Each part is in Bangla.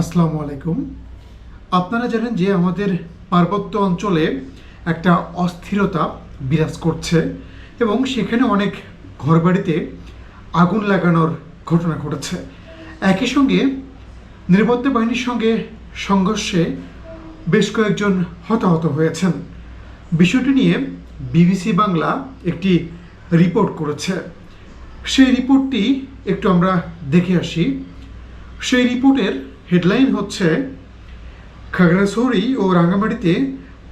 আসসালামু আলাইকুম। আপনারা জানেন যে আমাদের পার্বত্য অঞ্চলে একটা অস্থিরতা বিরাজ করছে এবং সেখানে অনেক ঘরবাড়িতে আগুন লাগানোর ঘটনা ঘটেছে। একই সঙ্গে নিরাপত্তা বাহিনীর সঙ্গে সংঘর্ষে বেশ কয়েকজন হতাহত হয়েছেন। বিষয়টি নিয়ে বিবিসি বাংলা একটি রিপোর্ট করেছে। সেই রিপোর্টটি একটু আমরা দেখে আসি। সেই রিপোর্টের হেডলাইন হচ্ছে, খাগড়াছড়ি ও রাঙ্গামাটিতে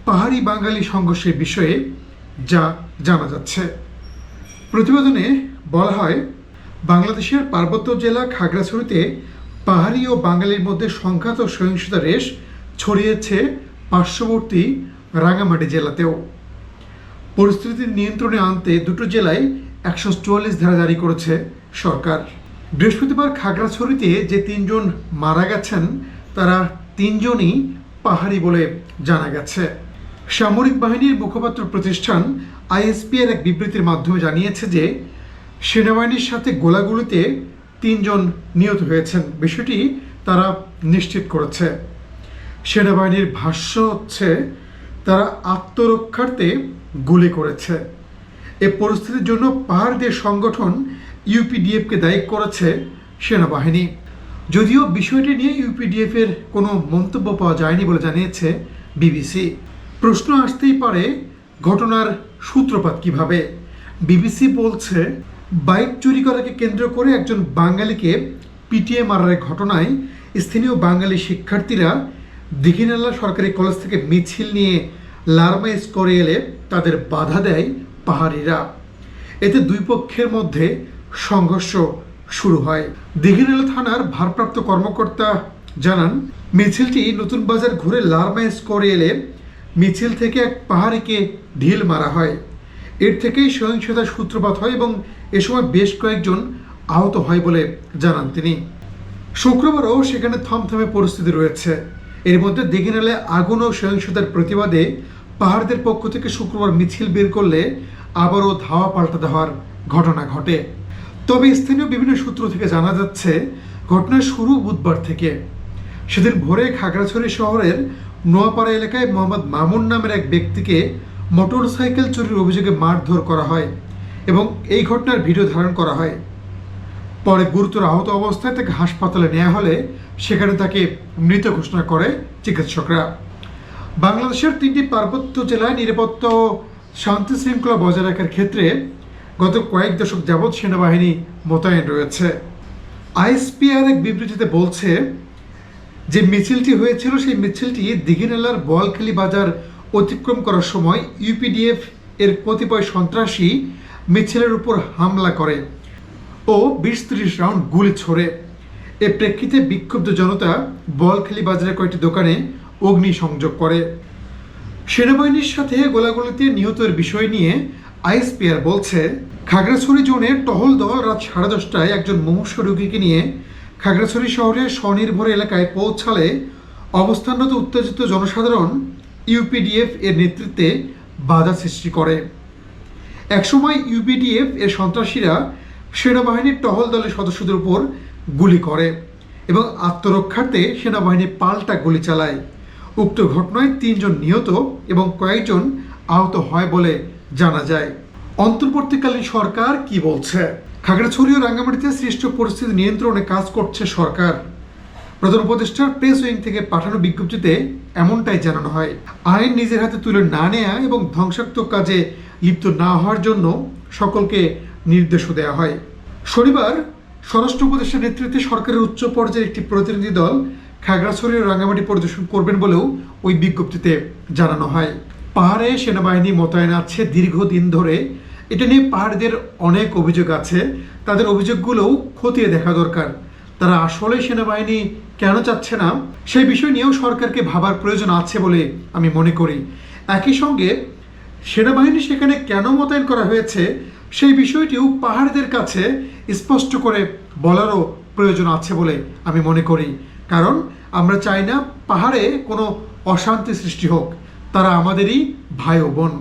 পাহাড়ি বাঙালি সংঘর্ষের বিষয়ে যা জানা যাচ্ছে। প্রতিবেদনে বলা হয়, বাংলাদেশের পার্বত্য জেলা খাগড়াছড়িতে পাহাড়ি ও বাঙালির মধ্যে সংঘাত ও সহিংসতা রেশ ছড়িয়েছে পার্শ্ববর্তী রাঙ্গামাটি জেলাতেও। পরিস্থিতি নিয়ন্ত্রণে আনতে দুটো জেলায় একশো চুয়াল্লিশ ধারা জারি করেছে সরকার। বৃহস্পতিবার খাগড়াছড়িতে যে তিনজন মারা গেছেন, তারা তিনজনই পাহাড়ি বলে জানা গেছে। সামরিক বাহিনীর মুখপাত্র প্রতিষ্ঠান আইএসপির এক বিবৃতির মাধ্যমে জানিয়েছে যে, সেনাবাহিনীর সাথে গোলাগুলিতে তিনজন নিহত হয়েছেন। বিষয়টি তারা নিশ্চিত করেছে। সেনাবাহিনীর ভাষ্য হচ্ছে, তারা আত্মরক্ষার্থে গুলি করেছে। এ পরিস্থিতির জন্য পাহাড় দিয়ে সংগঠন ইউপিডিএফকে দায়ী করেছে সেনাবাহিনী। যদিও বিষয়টি নিয়ে ইউপিডিএফ এর কোনো মন্তব্য পাওয়া যায়নি বলে জানিয়েছে বিবিসি। প্রশ্ন আসতেই পারে ঘটনার সূত্রপাত কীভাবে। বিবিসি বলছে, বাইক চুরি করাকে কেন্দ্র করে একজন বাঙালিকে পিটিএ মারার ঘটনায় স্থানীয় বাঙালি শিক্ষার্থীরা দিঘিনালা সরকারি কলেজ থেকে মিছিল নিয়ে লারমাইজ করে এলে তাদের বাধা দেয় পাহাড়িরা। এতে দুই পক্ষের মধ্যে সংঘর্ষ শুরু হয়। দিঘিনালা থানার ভারপ্রাপ্ত কর্মকর্তা জানান, মিছিলটি নতুন বাজার ঘুরে লারমাইজ করে এলে মিছিল থেকে এক পাহাড়িকে ঢিল মারা হয়। এর থেকেই সহিংসতার সূত্রপাত হয় এবং এ সময় বেশ কয়েকজন আহত হয় বলে জানান তিনি। শুক্রবারও সেখানে থমথমে পরিস্থিতি রয়েছে। এর মধ্যে দিঘিনালে আগুন ও সহিংসতার প্রতিবাদে পাহাড়দের পক্ষ থেকে শুক্রবার মিছিল বের করলে আবারও ধাওয়া পাল্টা দেওয়ার ঘটনা ঘটে। তবে স্থানীয় বিভিন্ন সূত্র থেকে জানা যাচ্ছে ঘটনার শুরু বুধবার থেকে। সেদিন ভোরে খাগড়াছড়ি শহরের নোয়াপাড়া এলাকায় মোহাম্মদ মামুন নামের এক ব্যক্তিকে মোটর সাইকেল চুরির অভিযোগে মারধর করা হয় এবং এই ঘটনার ভিডিও ধারণ করা হয়। পরে গুরুতর আহত অবস্থায় তাকে হাসপাতালে নেওয়া হলে সেখানে তাকে মৃত ঘোষণা করে চিকিৎসকরা। বাংলাদেশের তিনটি পার্বত্য জেলায় নিরাপত্তা ও শান্তি শৃঙ্খলা বজায় রাখার ক্ষেত্রে গত কয়েক দশক যাবৎ সেনাবাহিনী মোতায়েন রয়েছে। আইএসপিআর এক বিবৃতিতে বলছে যে মিছিলটি হয়েছিল, সেই মিছিলটি দিঘিনালার বলখালি বাজার অতিক্রম করার সময় ইউপিডিএফ এর কতিপয় সন্ত্রাসী মিছিলের উপর হামলা করে ও বিশ ত্রিশ রাউন্ড গুলি ছোড়ে। এ প্রেক্ষিতে বিক্ষুব্ধ জনতা বলখালি বাজারের কয়েকটি দোকানে অগ্নি সংযোগ করে। সেনাবাহিনীর সাথে গোলাগুলিতে নিহতের বিষয় নিয়ে আইএসপিআর বলছে, খাগড়াছড়ি জোনের টহল দল রাত সাড়ে দশটায় একজন মুমূর্ষ রোগীকে নিয়ে খাগড়াছড়ি শহরের স্বনির্ভর এলাকায় পৌঁছালে অবস্থানরত উত্তেজিত জনসাধারণ ইউপিডিএফ এর নেতৃত্বে বাধা সৃষ্টি করে। একসময় ইউপিডিএফ এর সন্ত্রাসীরা সেনাবাহিনীর টহল দলের সদস্যদের উপর গুলি করে এবং আত্মরক্ষার্থে সেনাবাহিনী পাল্টা গুলি চালায়। উক্ত ঘটনায় তিনজন নিহত এবং কয়েকজন আহত হয় বলে জানা যায়। অন্তর্বর্তীকালীন সরকার কি বলছে? খাগড়াছড়ি ও রাঙ্গামাটিতে সৃষ্ট পরিস্থিতি নিয়ন্ত্রণে কাজ করছে সরকার। প্রধান উপদেষ্টার প্রেস উইং থেকে পাঠানো বিজ্ঞপ্তিতে এমনটাই জানানো হয়। আইন নিজের হাতে তুলে না নেয়া এবং ধ্বংসাত্মক কাজে লিপ্ত না হওয়ার জন্য সকলকে নির্দেশও দেওয়া হয়। শনিবার স্বরাষ্ট্র উপদেষ্টার নেতৃত্বে সরকারের উচ্চ পর্যায়ের একটি প্রতিনিধি দল খাগড়াছড়ি ও রাঙ্গামাটি পরিদর্শন করবেন বলেও ওই বিজ্ঞপ্তিতে জানানো হয়। পাহাড়ে সেনাবাহিনী মোতায়েন আছে দীর্ঘদিন ধরে। এটা নিয়ে পাহাড়দের অনেক অভিযোগ আছে। তাদের অভিযোগগুলোও খতিয়ে দেখা দরকার। তারা আসলে সেনাবাহিনী কেন চাচ্ছে না, সেই বিষয় নিয়েও সরকারকে ভাবার প্রয়োজন আছে বলে আমি মনে করি। একই সঙ্গে সেনাবাহিনী সেখানে কেন মোতায়েন করা হয়েছে, সেই বিষয়টিও পাহাড়দের কাছে স্পষ্ট করে বলারও প্রয়োজন আছে বলে আমি মনে করি। কারণ আমরা চাই না পাহাড়ে কোনো অশান্তি সৃষ্টি হোক। তারা আমাদেরই ভাই বোন।